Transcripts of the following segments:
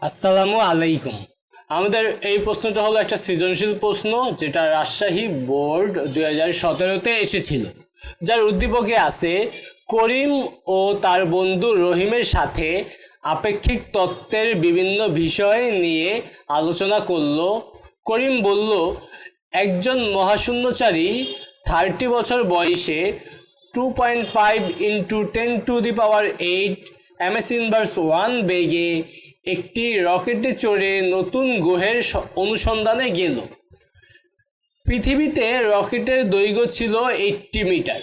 আসসালামু আলাইকুম। আমাদের এই প্রশ্নটা হলো একটা সৃজনশীল প্রশ্ন যেটা রাজশাহী বোর্ড দুই হাজার সতেরোতে এসেছিল। যার উদ্দীপকে আছে, করিম ও তার বন্ধু রহিমের সাথে আপেক্ষিক তত্ত্বের বিভিন্ন বিষয় নিয়ে আলোচনা করল। করিম বলল, একজন মহাশূন্যচারী থার্টি বছর বয়সে two point five into ten to the power eight MS inverse one বেগে একটি রকেটে চড়ে নতুন গ্রহের অনুসন্ধানে গেল। পৃথিবীতে রকেটের দৈর্ঘ্য ছিল এইটটি মিটার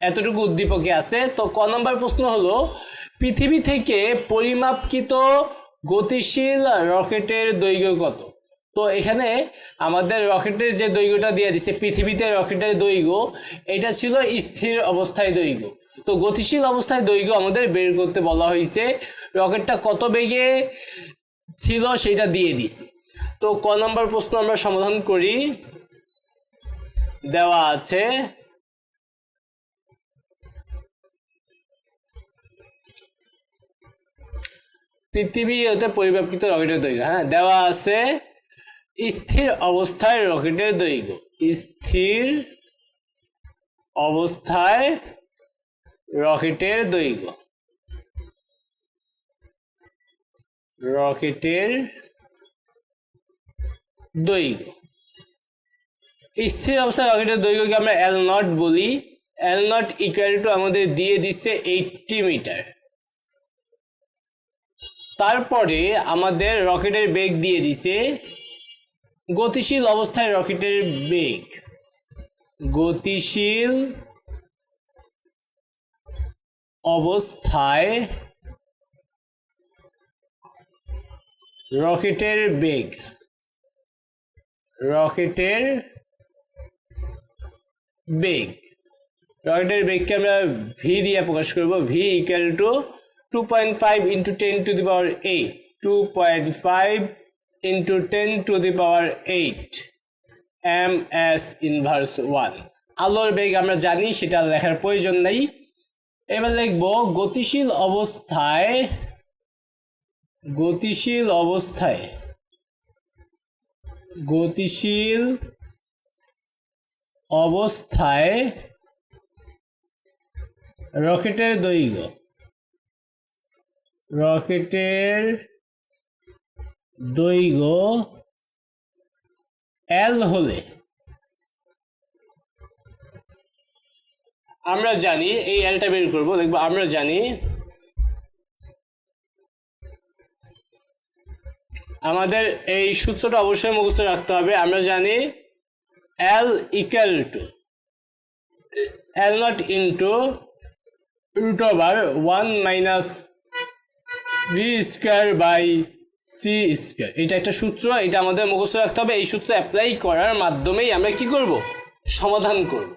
এতটুকু উদ্দীপকে আছে। তো ক নম্বর প্রশ্ন হলো, পৃথিবী থেকে পরিমাপকৃত গতিশীল রকেটের দৈর্ঘ্য কত? তো এখানে আমাদের রকেটের যে দৈর্ঘ্যটা দিয়ে দিছে, পৃথিবীতে রকেটের দৈর্ঘ্য, এটা ছিল স্থির অবস্থায় দৈর্ঘ্য। তো গতিশীল অবস্থায় দৈর্ঘ্য আমাদের বের করতে বলা হয়েছে রকেটটা কত বেগে ছিল সেটা দিয়ে দিছি। তো ক নম্বর প্রশ্ন আমরা সমাধান করি। দেওয়া আছে। পৃথিবী হতে পরিব্যাপ্ত রকেটের দৈর্ঘ্য হ্যাঁ দেওয়া আছে। স্থির অবস্থায় রকেটের দৈর্ঘ্য, স্থির অবস্থায় রকেটের দৈর্ঘ্য। রকেটের দৈর্ঘ্য। স্থির অবস্থায় রকেটের দৈর্ঘ্যকে আমরা এল নট বলি। এল নট ইকুয়াল টু আমাদের দিয়ে দিচ্ছে এইটটি মিটার তারপরে আমাদের রকেটের বেগ দিয়ে দিছে গতিশীল অবস্থায় রকেটের বেগ। গতিশীল অবস্থায় রকেটের বেগ। রকেটের বেগ। রকেটের বেগকে আমরা ভি দিয়ে প্রকাশ করব। V equal to two point five into ten to the power eight two point five into ten to the power eight M S inverse one আলোর বেগ আমরা জানি, সেটা লেখার প্রয়োজন নেই। এবার লিখব গতিশীল অবস্থায় গতিশীল অবস্থায়। গতিশীল অবস্থায় রকেটের দৈর্ঘ্য। রকেটের দৈর্ঘ্য এল হলে আমরা জানি, এই এলটা বের করব, দেখব আমরা জানি আমাদের এই সূত্রটা অবশ্যই মুখস্থ রাখতে হবে। আমরা জানি L equal to L not into root over one minus V square by C square এটা একটা সূত্র, এটা আমাদের মুখস্থ রাখতে হবে। এই সূত্র অ্যাপ্লাই করার মাধ্যমেই আমরা কি করব? সমাধান করব।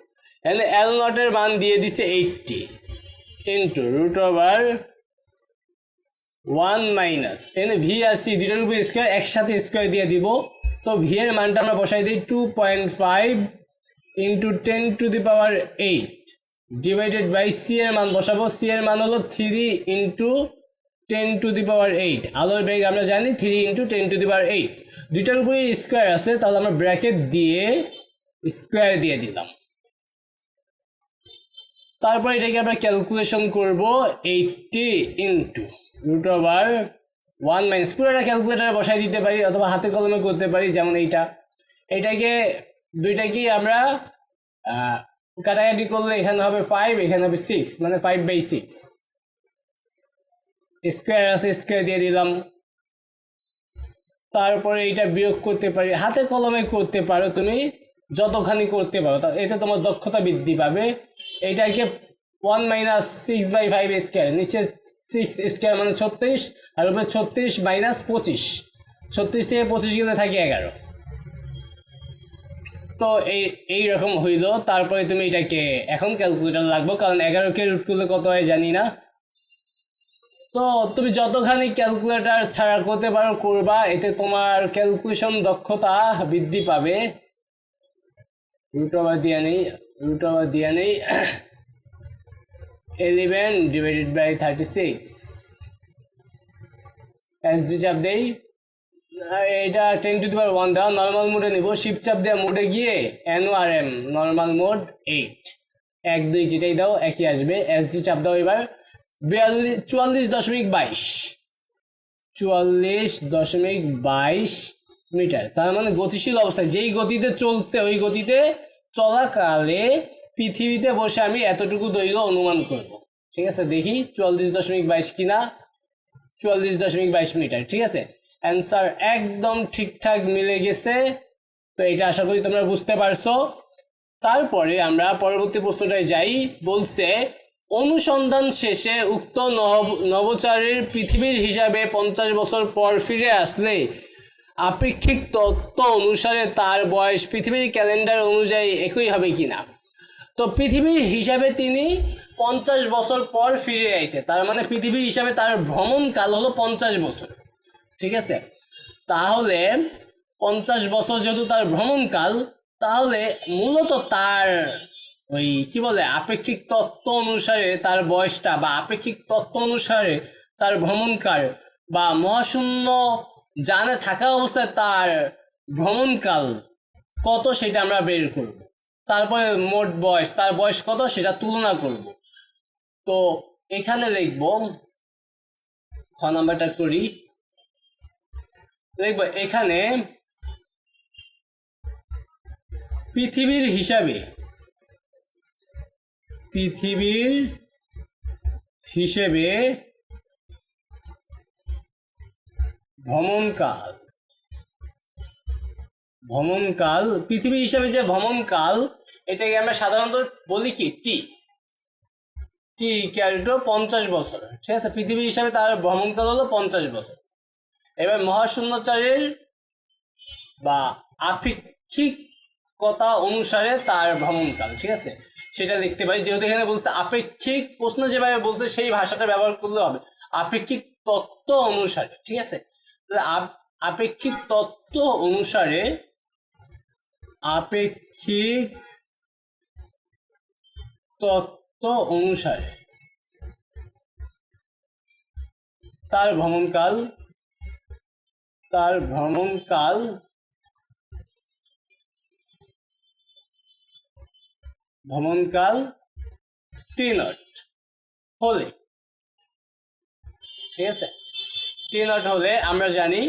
এল নটের মান দিয়ে দিছে eighty into root over one minus. এখানে ভি আর সি দুটার উপর স্কোয়ার একসাথে স্কোয়ার দিয়ে দিব। তো ভি এর মানটা আমরা বসাই দিই two point five into ten to the power eight divided by C এর মান বসাবো। সি এর মান হলো three into ten to the power eight আলোর বেগ আমরা জানি three into ten to the power eight দুইটার উপরে স্কোয়ার আছে, তাহলে আমরা ব্র্যাকেট দিয়ে স্কোয়ার দিয়ে দিলাম। তারপর এটাকে আমরা ক্যালকুলেশন করব eighty into root over one minus পুরোটা ক্যালকুলেটারে বসাই দিতে পারি অথবা হাতে কলমে করতে পারি, যেমন এইটা। এটাকে, দুইটাকেই আমরা কাটাকাটি করলে এখানে হবে ফাইভ এখানে হবে সিক্স মানে ফাইভ বাই সিক্স স্কোয়ার আছে স্কোয়ার দিয়ে দিলাম। তারপরে এইটা বিয়োগ করতে পারি, হাতে কলমে করতে পারো তুমি। যতখানি করতে পারো এতে তোমার দক্ষতা বৃদ্ধি পাবে। এইটাকে one minus six by five square নিচে সিক্স স্কোয়ার মানে ছত্রিশ, আর উপরে ছত্রিশ মাইনাস পঁচিশ। ছত্রিশ থেকে পঁচিশ গেলে থাকে এগারো। তো এই এই রকম হইল। তারপরে তুমি এটাকে এখন ক্যালকুলেটার লাগবো কারণ এগারোকে রুট করলে কত হয় জানি না। তো তুমি যতখানি ক্যালকুলেটর ছাড়া করতে পারো, করবা, এতে তোমার ক্যালকুলেশন দক্ষতা বৃদ্ধি পাবে। রুট ওভার দিয়ে নেই রুট ওভার দিয়ে নেই eleven divided by thirty six S D চাপ দেই। এটা ten to the power one দেওয়া নর্মাল মোডে নিব। শিপ চাপ দেওয়া মোডে গিয়ে N R M normal mode eight এক, দুই যেটাই দাও, একই আসবে। এস ডি চাপ দাও এবার। বিয়াল্লিশ, চুয়াল্লিশ দশমিক বাইশ। চুয়াল্লিশ দশমিক বাইশ। মিটার। তার মানে গতিশীল অবস্থায়। যেই গতিতে চলছে, ওই গতিতে চলাকালে পৃথিবীতে বসে আমি এতটুকু দৈর্ঘ্য অনুমান করব। ঠিক আছে? দেখি চুয়াল্লিশ দশমিক বাইশ কিনা? চুয়াল্লিশ দশমিক বাইশ মিটার। ঠিক আছে? অ্যান্সার একদম ঠিকঠাক মিলে গেছে। তো এটা আশা করি তোমরা বুঝতে পারছ। তারপরে আমরা পরবর্তী প্রশ্নটায় যাই। বলছে, অনুসন্ধান শেষে উক্ত নব- নভোচারীর পৃথিবীর হিসাবে পঞ্চাশ বছর পর ফিরে আসলে আপেক্ষিক তত্ত্ব অনুসারে তার বয়স পৃথিবীর ক্যালেন্ডার অনুযায়ী একই হবে কিনা? তো পৃথিবীর হিসাবে তিনি পঞ্চাশ বছর পর ফিরে আইছে। তার মানে পৃথিবীর হিসাবে তার ভ্রমণ কাল হলো পঞ্চাশ বছর। ঠিক আছে? তাহলে পঞ্চাশ বছর যেহেতু তার ভ্রমণকাল তাহলে মূলত তার ওই কি বলে, আপেক্ষিক তত্ত্ব অনুসারে তার বয়সটা বা আপেক্ষিক তত্ত্ব অনুসারে তার ভ্রমণকাল বা মহাশূন্য জানে থাকা অবস্থায় তার ভ্রমণকাল কত সেটা আমরা বের করব। তারপরে মোট বয়স, তার বয়স কত সেটা তুলনা করব। তো এখানে লিখব খ নাম্বারটা করি। দেখব এখানে পৃথিবীর হিসাবে, পৃথিবীর হিসেবে ভ্রমণকাল। ভ্রমণকাল, পৃথিবী হিসাবে যে ভ্রমণকাল, এটাকে আমরা সাধারণত বলি কি? টি। টি ক্যারিটো পঞ্চাশ বছর। ঠিক আছে? পৃথিবী হিসাবে তার ভ্রমণকাল হলো পঞ্চাশ বছর। এবার মহাশূন্যচারীর বা আপেক্ষিকতা অনুসারে তার ভ্রমণকাল, ঠিক আছে? সেটা দেখতে পাই, যেহেতু এখানে বলছে আপেক্ষিক, প্রশ্ন যেভাবে বলছে সেই ভাষাটা ব্যবহার করলে হবে। আপেক্ষিক তত্ত্ব অনুসারে, ঠিক আছে? আপেক্ষিক তত্ত্ব অনুসারে আপেক্ষিক তত্ত্ব অনুসারে তার ভ্রমণকাল তার ভ্রমণকাল ভ্রমণকাল টি নট, হলে। ঠিক আছে? টি নট হলে আমরা জানি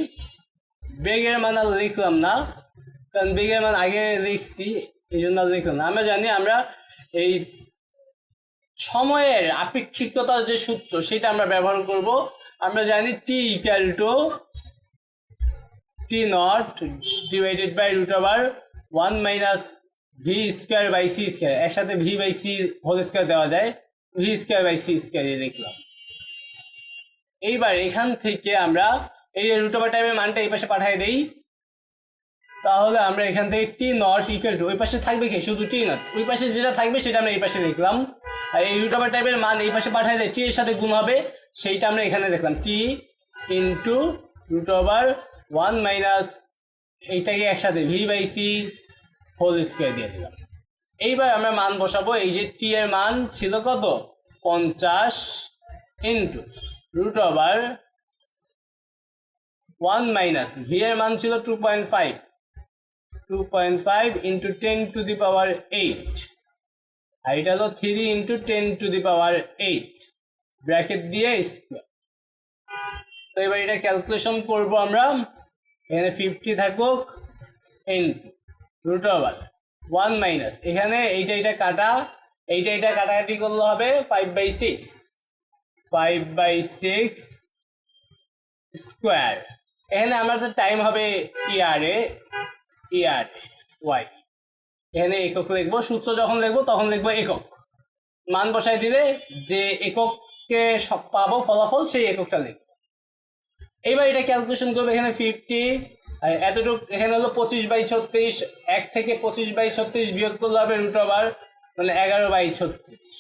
বেগের মান আর লিখলাম না, কারণ বেগের মান আগে লিখছি, এই জন্য লিখলাম না। আমরা জানি আমরা এই সময়ের আপেক্ষিকতার যে সূত্র, সেটা আমরা ব্যবহার করব। আমরা জানি T equal to T not divided by root over one minus V square by C square একসাথে V by C whole square দেওয়া যায় V square by C square লিখলাম। এইবার এখান থেকে আমরা এই রুট ওভার টাইপের মানটা এই পাশে পাঠিয়ে দেই। তাহলে আমরা এখান থেকে টি নট ইকুয়াল টু ওই পাশে থাকবে কি? শুধু টি নট ওই পাশে যেটা থাকবে সেটা আমরা এই পাশে লিখলাম। আর এই রুট ওভার টাইপের মান এই পাশে পাঠিয়ে দেয় টি এর সাথে গুণ হবে, সেইটা আমরা এখানে দেখলাম। T into root over one minus এইটাকে একসাথে V by C whole square দিয়ে দিলাম। এইবার আমরা মান বসাবো, এই যে টি এর মান ছিল কত? পঞ্চাশ into root over one minus V এর মান ছিল two point five two point five into ten to the power eight আর এটা হলো three into ten to the power eight bracket দিয়ে স্কোয়ার তো এবার এটা ক্যালকুলেশন করব আমরা। এখানে ফিফটি থাকুক into root over one minus এখানে এইটা এটা কাটা, এইটা এটা কাটাকাটি করলে হবে five by six five by six square এখানে আমাদের টাইম হবে ইয়ারে ইয়ার ওয়াই এখানে একক লিখব, সূত্র যখন লিখব তখন লিখব একক। মান বসাই দিলে যে এককে সব পাবো ফলাফল, সেই এককটা লিখব। এইবার এটা ক্যালকুলেশন করব এখানে ফিফটি এতটুকু এখানে হলো পঁচিশ বাই ছত্রিশ, এক থেকে পঁচিশ বাই ছত্রিশ বিয়োগ করলে হবে রুট ওভার মানে এগারো বাই ছত্রিশ।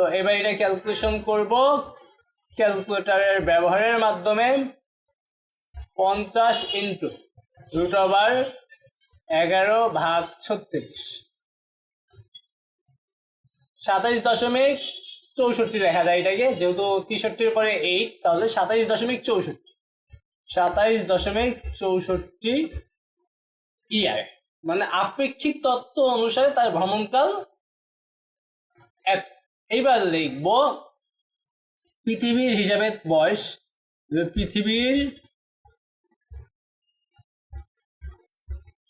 তো এবার এটা ক্যালকুলেশন করব ক্যালকুলেটরের ব্যবহারের মাধ্যমে পঞ্চাশ ইন্টু রুট ওভার এগারো ভাগ ছত্রিশ সাতাইশ দশমিক চৌষট্টি লেখা যায় এটাকে, যেহেতু তেষট্টির পরে এইট তাহলে সাতাইশ দশমিক চৌষট্টি সাতাইশ দশমিক চৌষট্টি ইয়ার মানে আপেক্ষিক তত্ত্ব অনুসারে তার ভ্রমণকাল এত। এইবার লিখব পৃথিবীর হিসাবে বয়স পৃথিবীর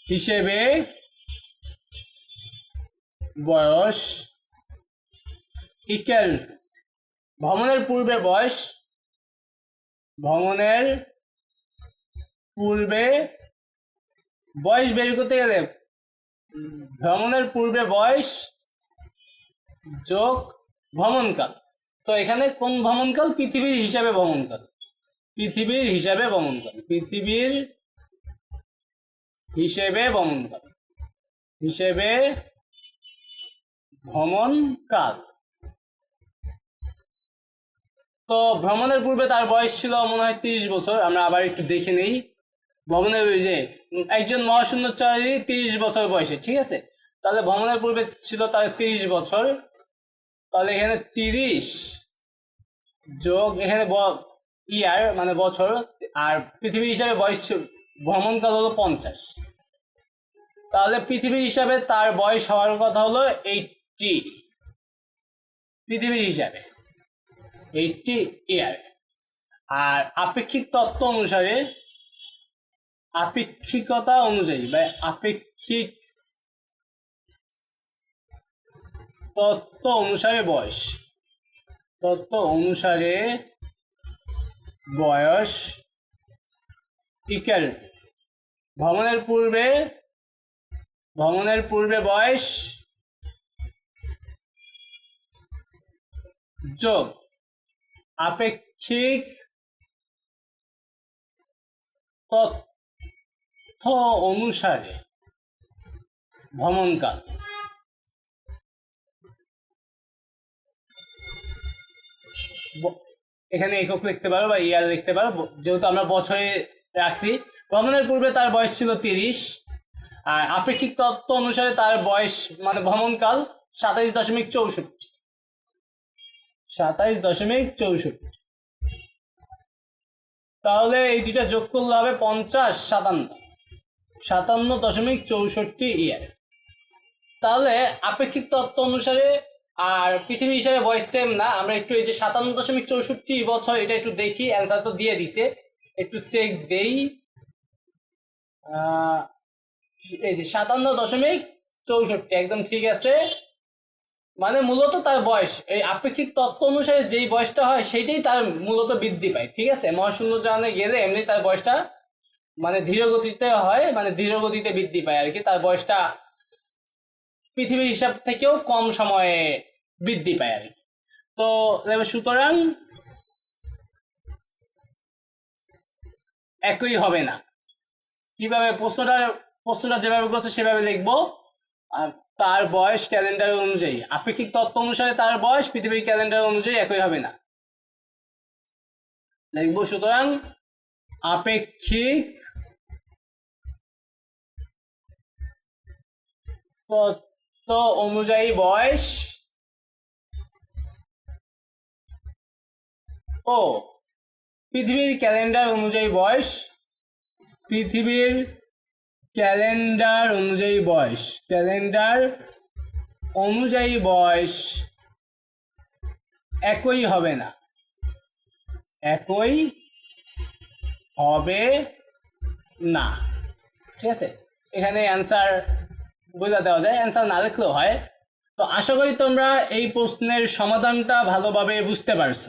হিসেবে বয়স ইকুয়াল ভ্রমণের পূর্বে বয়স, ভ্রমণের পূর্বে বয়স বের করতে গেলে, ভ্রমণের পূর্বে বয়স যোগ ভ্রমণকাল। তো এখানে কোন ভ্রমণকাল? পৃথিবীর হিসাবে ভ্রমণকাল। পৃথিবীর হিসাবে ভ্রমণকাল। পৃথিবীর হিসেবে ভ্রমণকাল। হিসেবে ভ্রমণকাল। তো ভ্রমণের পূর্বে তার বয়স ছিল মনে হয় তিরিশ বছর। আমরা আবার একটু দেখে নেই। ভ্রমণের যে একজন মহাশূন্যচারী তিরিশ বছর বয়সে, ঠিক আছে? তাহলে ভ্রমণের পূর্বে ছিল তার তিরিশ বছর। তাহলে এখানে তিরিশ যোগ এখানে ইয়ার মানে বছর, আর পৃথিবী হিসাবে বয়স ভ্রমণকাল হলো পঞ্চাশ। তাহলে পৃথিবী হিসাবে তার বয়স হওয়ার কথা হলো এইটটি। পৃথিবীর হিসাবে এইটটি ইয়ার। আর আপেক্ষিক তত্ত্ব অনুসারে, আপেক্ষিকতা অনুযায়ী, বা আপেক্ষিক তত্ত্ব অনুসারে বয়স। তত্ত্ব অনুসারে বয়স ইকাল ভ্রমণের পূর্বে ভ্রমণের পূর্বে বয়স যোগ আপেক্ষিক তথ্য অনুসারে ভ্রমণকাল। এখানে একক লিখতে পারো বা ইয়ার লিখতে পারো। যেহেতু আমরা বছরে রাখছি। ভ্রমণের পূর্বে তার বয়স ছিল তিরিশ। আর আপেক্ষিক তত্ত্ব অনুসারে তার বয়স মানে ভ্রমণকাল সাতাইশ দশমিক চৌষট্টি। সাতাইশ দশমিক চৌষট্টি। তাহলে এই দুইটা যোগ করলে হবে পঞ্চাশ সাতান্ন। সাতান্ন দশমিক চৌষট্টি ইয়ার। তাহলে আপেক্ষিক তত্ত্ব অনুসারে আর পৃথিবী হিসাবে বয়স সেম না, আমরা একটু এই যে সাতান্ন দশমিক চৌষট্টি বছর এটা একটু দেখি অ্যান্সার তো দিয়ে দিছে। একটু চেক দেই। এই যে সাতান্ন দশমিক চৌষট্টি, একদম ঠিক আছে। মানে মূলত তার বয়স, এই আপেক্ষিক তত্ত্ব অনুসারে যেই বয়সটা হয় সেইটাই তার মূলত বৃদ্ধি পায়, ঠিক আছে? মহাশূন্য জানে গেলে এমনি তার বয়সটা মানে ধীর গতিতে হয় মানে ধীর গতিতে বৃদ্ধি পায় আর কি। তার বয়সটা পৃথিবীর হিসাব থেকেও কম সময়ে বৃদ্ধি পায় আর কি। তো সুতরাং একই হবে না। কীভাবে প্রশ্নটা প্রশ্নটা যেভাবে করছে সেভাবে লিখব। তার বয়স ক্যালেন্ডার অনুযায়ী, আপেক্ষিক তত্ত্ব অনুসারে তার বয়স পৃথিবীর ক্যালেন্ডার অনুযায়ী একই হবে না। লিখব সুতরাং আপেক্ষিক তত্ত্ব অনুযায়ী বয়স ও, পৃথিবীর ক্যালেন্ডার অনুযায়ী বয়স? পৃথিবীর ক্যালেন্ডার অনুযায়ী বয়স। ক্যালেন্ডার অনুযায়ী বয়স একই হবে না। একই হবে না। ঠিক আছে? এখানে অ্যান্সার বোঝা দেওয়া যায়। অ্যান্সার না লিখলেও হয়। তো আশা করি তোমরা এই প্রশ্নের সমাধানটা ভালোভাবে বুঝতে পারছ।